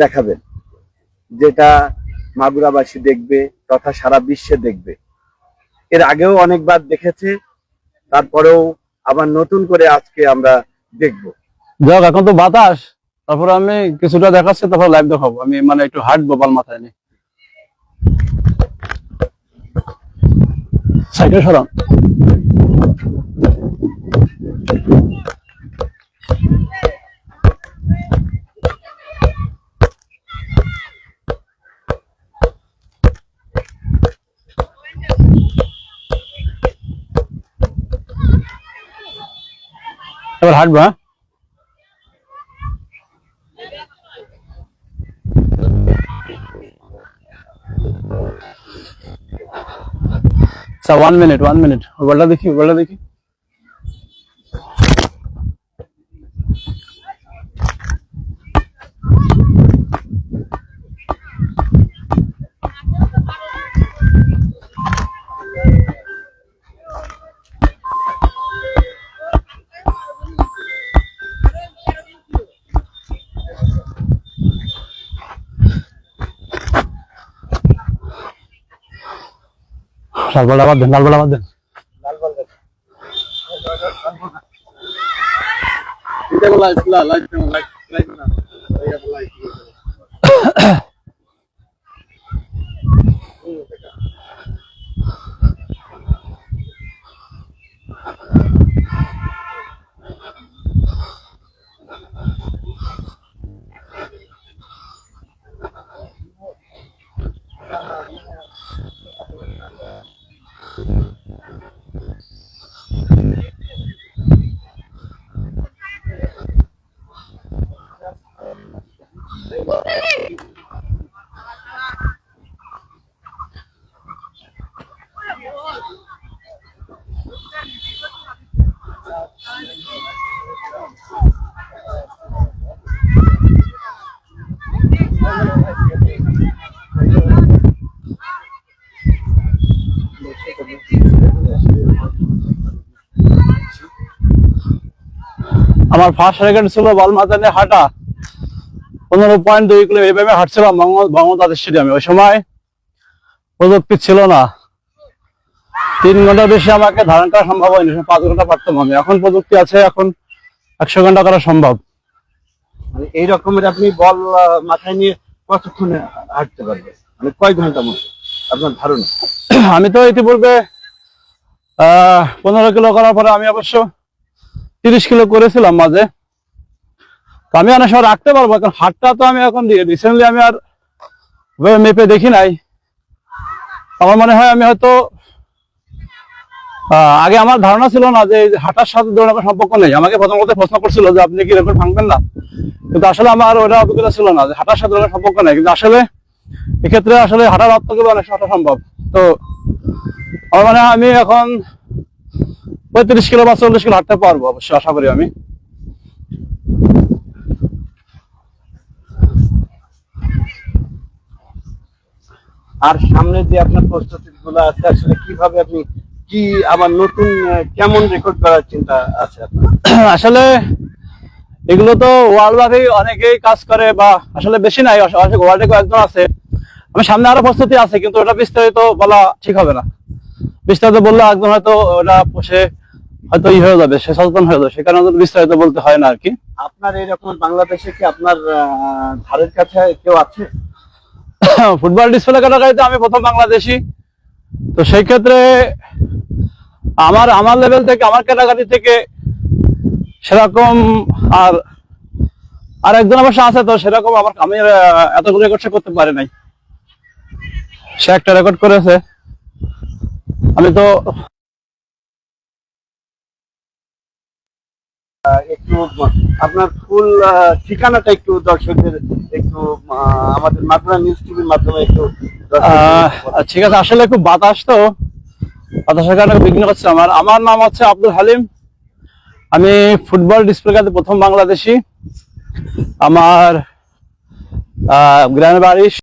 দেখাবেন। যেটা মাগুরাবাসী দেখবে তথা সারা বিশ্বে দেখবে। এর আগেও অনেকবার দেখেছে, তারপরেও আবার নতুন করে আজকে আমরা দেখব। যাক এখন তো বাতাস, তারপর আমি কিছুটা দেখাচ্ছি, তারপর লাইভ দেখাবো। আমি মানে একটু হাঁটবো বাল মাথায় নিয়ে। সাইকেল সরাম এবার হাঁটবো হ্যাঁ আচ্ছা ওয়ান মিনিট ওয়ান মিনিট মোবাইলটা দেখি মোবাইলটা দেখি লালবালা বাদ দেন লালবালা বাদ দেন আমার ফার্স্ট রেকর্ড ছিল বালমাতানে হাঁটা। পনেরো পয়েন্ট দুই কিলো এইভাবে হাঁটছিলাম বঙ্গবন্ধু স্টেডিয়ামে ওই সময় প্রযুক্তি ছিল না। তিন ঘণ্টা বেশি আমাকে ধারণ করা সম্ভব হয়নি পাঁচ ঘণ্টা পারতাম আমি। এখন প্রযুক্তি আছে এখন একশো ঘণ্টা করা সম্ভব। মানে এই রকমের আপনি বল মাথায় নিয়ে কতক্ষণে হাঁটতে পারবেন? মানে কয় ঘণ্টা মতো? আপনার ধারণা? আমি তো ইতিপূর্বে আহ পনেরো কিলো করার পরে আমি অবশ্য তিরিশ কিলো করেছিলাম মাঝে। তো আমি অনেক সময় রাখতে পারব এখন হাটটা তো আমি এখন রিসেন্টলি আমি আর মেপে দেখি নাই। আমার মনে হয় আমি হয়তো আগে আমার ধারণা ছিল না যে হাঁটার সাথে দৌড়ানোর সম্পর্ক নেই। আমাকে প্রথম কথা প্রশ্ন করছিল যে আপনি কি রেকর্ড ভাঙবেন না? কিন্তু আসলে আমার ওটা অভিজ্ঞতা ছিল না যে হাঁটার সাথে দৌড়ানোর সম্পর্ক নেই। কিন্তু আসলে এক্ষেত্রে আসলে হাঁটার অর্থ কিন্তু অনেক হাঁটা সম্ভব। তো আমার মানে আমি এখন পঁয়ত্রিশ কিলো বা চল্লিশ কিলো হাঁটতে পারব, অবশ্যই আশা করি আমি। আর সামনে যে আপনার প্রস্তুতি গুলো আছে আসলে কীভাবে আপনি কি আবার নতুন কেমন রেকর্ড করার চিন্তা আছে আপনার? আসলে এগুলো তো ওয়ার্ল্ড ওয়াইডে অনেকেই কাজ করে বা আসলে বেশি নাই ওয়ার্ল্ডে কয়েকজন আছে। আমি সামনে আরও প্রস্তুতি আছে কিন্তু ওটা বিস্তারিত বলা ঠিক হবে না। বিস্তারিত বললে একদম হয়তো ওটা সে হয়তো ই হয়ে যাবে সে সচেতন হয়ে যাবে সে কারণে বিস্তারিত বলতে হয় না আর কি। আপনার এইরকম বাংলাদেশে কি আপনার ধারের কাছে কেউ আছে? ফুটবল ডিসপ্লে ক্যাটাগরিতে আমি প্রথম বাংলাদেশি। তো সেই ক্ষেত্রে আমার আমার লেভেল থেকে, আমার ক্যাটাগরি থেকে সেরকম আর আর একজন অবশ্য আছে তো, সেরকম আমার, আমি এতগুলো রেকর্ড সে করতে পারি নাই। সে একটা রেকর্ড করেছে। আমি তো একটু আপনার ফুল ঠিকানাটা একটু দর্শকদের একটু আমাদের মাত্রা নিউজ টিভির মাধ্যমে একটু ঠিক আছে আসলে খুব বাতাস তো। বাতাসের কারণে বিঘ্ন হচ্ছে আমার। আমার নাম হচ্ছে আব্দুল হালিম। আমি ফুটবল ডিসপ্লে প্রথম বাংলাদেশি। আমার আহ, গ্রামের বাড়ি